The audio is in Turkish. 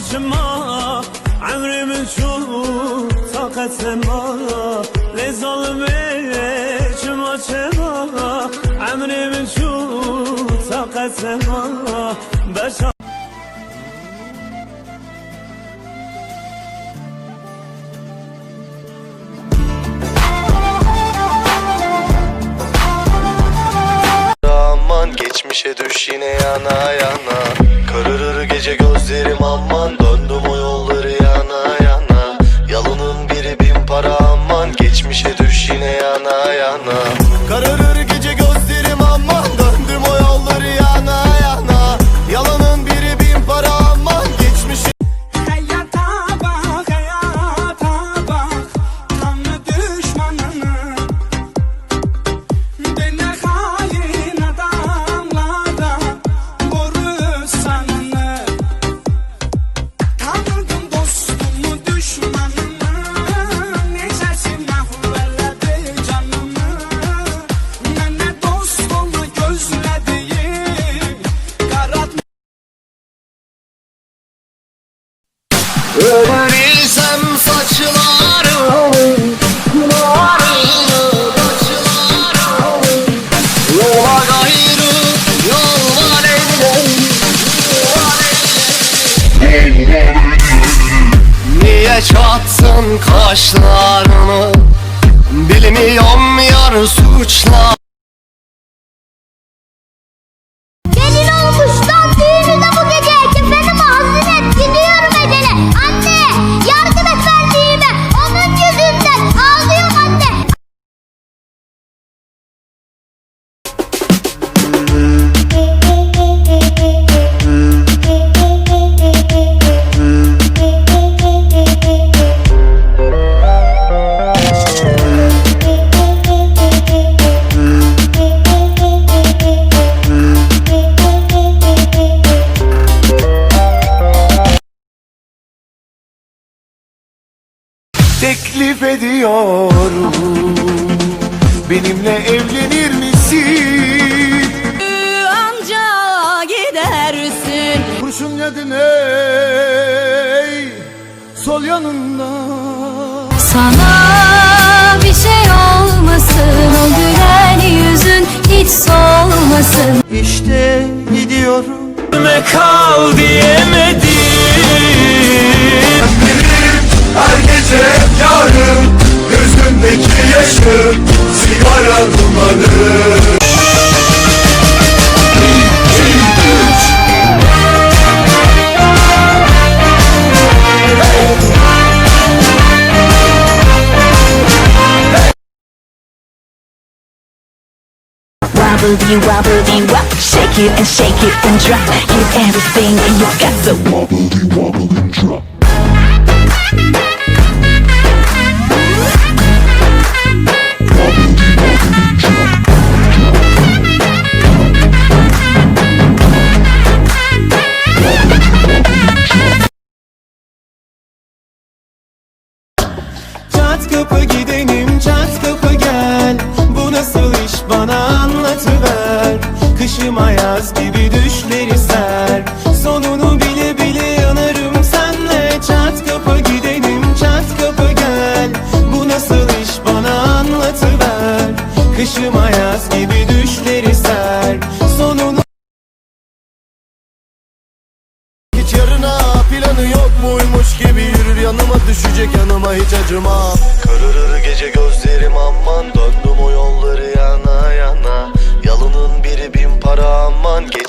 başıma Emrimin çok takatim var Ne zalim içim açıma Emrimin çok takatim var Beş Aman geçmişe düş yine yana Kararır Niye çatsın kaşlarını. Bilmiyorum yar suçlar. Gelin olmuştan düğünü de bu gece Kefenimi hazır et. Gidiyorum Anne yardım et verdiğime Onun yüzünden ağlıyorum anne Teklif ediyorum. Benimle evlenir misin? Anca gidersin. Kurşun yedin ey Sol yanında Sana Wobbly, wobbly, wop. Shake it and shake it and drop. Give everything you got So wobbly, wobbly, drop. Good for getting Kışıma yaz gibi düşleri ser. Sonunu bile bile yanarım senle. Çat kapı gidelim çat kapı gel. Bu nasıl iş? Bana anlatıver. Kışıma yaz gibi düşleri ser. Sonunu Hiç yarına planı yok muymuş gibi yürür yanıma düşecek yanıma hiç acıma. Kararır gece gözlerim aman döndüm o yolları yana yana